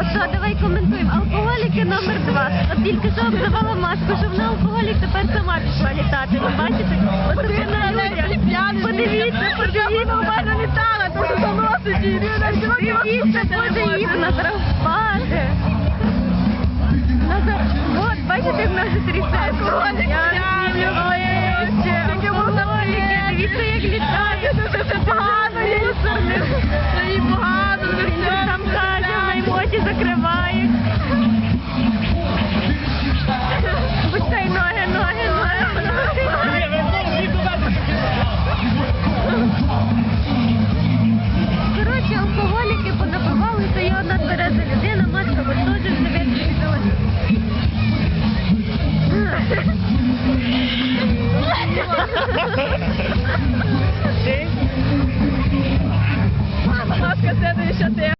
Ото, давай коментуємо. Алкоголіки номер два. От тільки що обзивала маску, що вона алкоголік, тепер сама пішла літати. Ви бачите? Ото це на людях. Подивіться, подивіться. у мене літала, то що заносить її. Дивіться, подивіться, травмати. Назар, от, бачите, в нас трясеться. Я люблю знаю. Пустай ноги, ноги, ноги. Коротше, алкоголіки понапивалися, і одна твереза людина, матка вертожив себе. Мама, маска, следує, що.